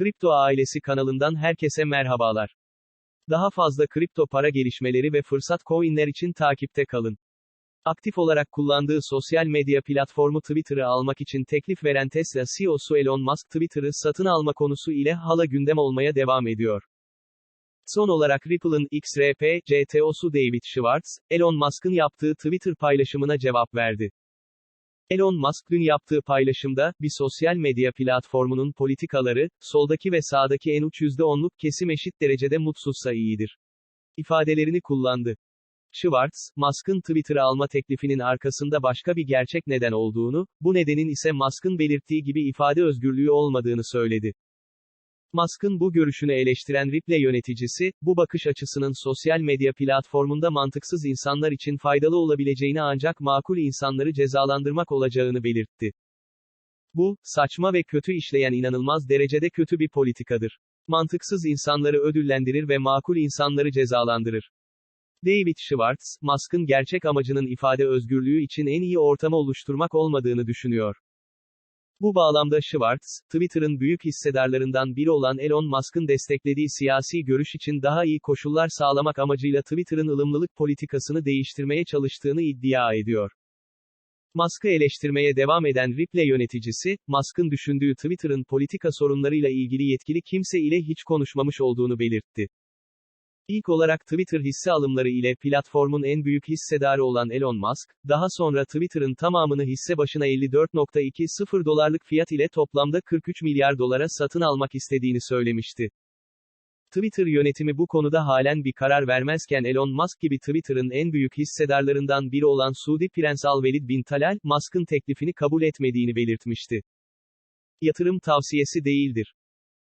Kripto Ailesi kanalından herkese merhabalar. Daha fazla kripto para gelişmeleri ve fırsat coinler için takipte kalın. Aktif olarak kullandığı sosyal medya platformu Twitter'ı almak için teklif veren Tesla CEO'su Elon Musk Twitter'ı satın alma konusu ile hala gündem olmaya devam ediyor. Son olarak Ripple'ın XRP, CTO'su David Schwartz, Elon Musk'ın yaptığı Twitter paylaşımına cevap verdi. Elon Musk dün yaptığı paylaşımda, bir sosyal medya platformunun politikaları, soldaki ve sağdaki en uç %10'luk kesim eşit derecede mutsuzsa iyidir. ifadelerini kullandı. Schwartz, Musk'ın Twitter'ı alma teklifinin arkasında başka bir gerçek neden olduğunu, bu nedenin ise Musk'ın belirttiği gibi ifade özgürlüğü olmadığını söyledi. Musk'ın bu görüşünü eleştiren Ripple yöneticisi, bu bakış açısının sosyal medya platformunda mantıksız insanlar için faydalı olabileceğini ancak makul insanları cezalandırmak olacağını belirtti. Bu, saçma ve kötü işleyen inanılmaz derecede kötü bir politikadır. Mantıksız insanları ödüllendirir ve makul insanları cezalandırır. David Schwartz, Musk'ın gerçek amacının ifade özgürlüğü için en iyi ortamı oluşturmak olmadığını düşünüyor. Bu bağlamda Schwartz, Twitter'ın büyük hissedarlarından biri olan Elon Musk'ın desteklediği siyasi görüş için daha iyi koşullar sağlamak amacıyla Twitter'ın ılımlılık politikasını değiştirmeye çalıştığını iddia ediyor. Musk'ı eleştirmeye devam eden Ripple yöneticisi, Musk'ın düşündüğü Twitter'ın politika sorunlarıyla ilgili yetkili kimse ile hiç konuşmamış olduğunu belirtti. İlk olarak Twitter hisse alımları ile platformun en büyük hissedarı olan Elon Musk, daha sonra Twitter'ın tamamını hisse başına 54.20 dolarlık fiyat ile toplamda 43 milyar dolara satın almak istediğini söylemişti. Twitter yönetimi bu konuda halen bir karar vermezken Elon Musk gibi Twitter'ın en büyük hissedarlarından biri olan Suudi Prens Al-Velid bin Talal, Musk'ın teklifini kabul etmediğini belirtmişti. Yatırım tavsiyesi değildir.